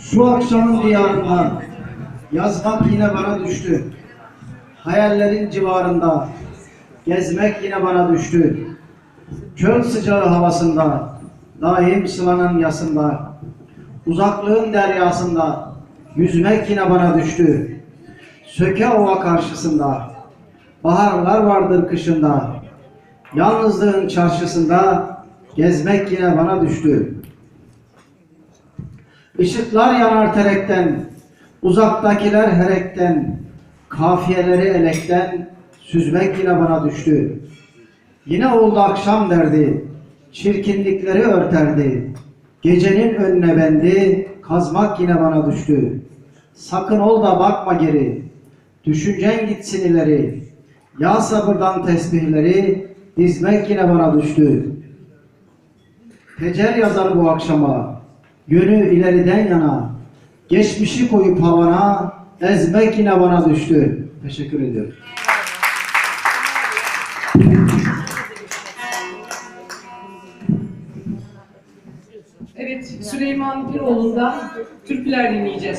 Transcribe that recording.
Şu akşamın diyarında yazmak yine bana düştü. Hayallerin civarında gezmek yine bana düştü. Çöl sıcağı havasında, daim sılanın yasında, uzaklığın deryasında yüzmek yine bana düştü. Söke ova karşısında, baharlar vardır kışında, yalnızlığın çarşısında gezmek yine bana düştü. Işıklar yanar terekten, uzaktakiler herekten, kafiyeleri elekten, süzmek yine bana düştü. Yine oldu akşam derdi, çirkinlikleri örterdi. Gecenin önüne bendi, kazmak yine bana düştü. Sakın ol da bakma geri, düşüncen gitsin ileri. Ya sabırdan tesbihleri, dizmek yine bana düştü. Tecel yazar bu akşama, yönü ileriden yana, geçmişi koyup havana, ezmek yine bana düştü. Teşekkür ediyorum. Evet, Süleyman Piroğlu'ndan türküler dinleyeceğiz.